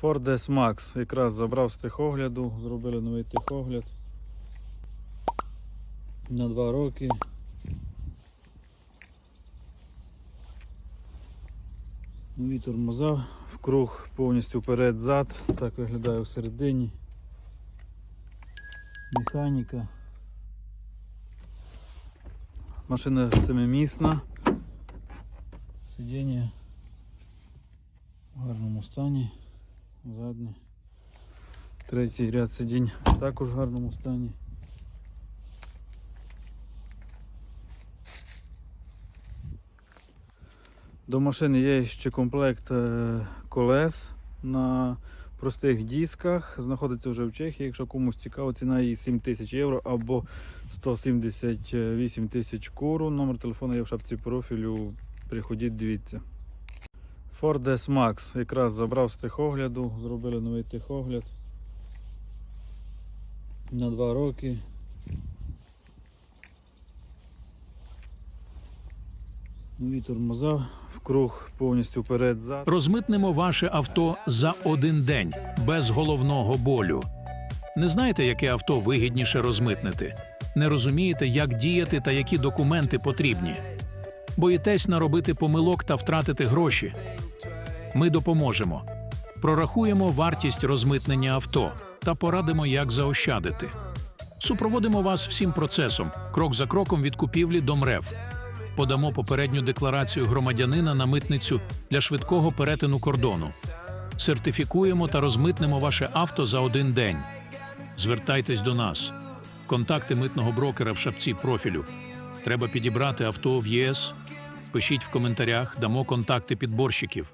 Ford S-Max якраз забрав з техогляду, зробили новий техогляд. На два роки. Нові тормоза, круг повністю вперед-зад, так виглядає всередині. Механіка. Машина семимісна. Сидіння в гарному стані. Заднє. Третій ряд сидінь також в гарному стані. До машини є ще комплект е, колес на простих дисках. Знаходиться вже в Чехії. Якщо комусь цікаво, ціна її 7 тисяч євро або 178 тисяч куру. Номер телефону є в шапці профілю. Приходіть, дивіться. Ford S-Max якраз забрав з техогляду, зробили новий техогляд. На два роки. Нові тормоза, в круг повністю вперед-зад. Розмитнемо ваше авто за один день без головного болю. Не знаєте, яке авто вигідніше розмитнити? Не розумієте, як діяти та які документи потрібні. Боїтесь наробити помилок та втратити гроші. Ми допоможемо. Прорахуємо вартість розмитнення авто та порадимо, як заощадити. Супроводимо вас всім процесом, крок за кроком від купівлі до МРЕВ. Подамо попередню декларацію громадянина на митницю для швидкого перетину кордону. Сертифікуємо та розмитнемо ваше авто за один день. Звертайтесь до нас. Контакти митного брокера в шапці профілю. Треба підібрати авто в ЄС. Пишіть в коментарях, дамо контакти підборщиків.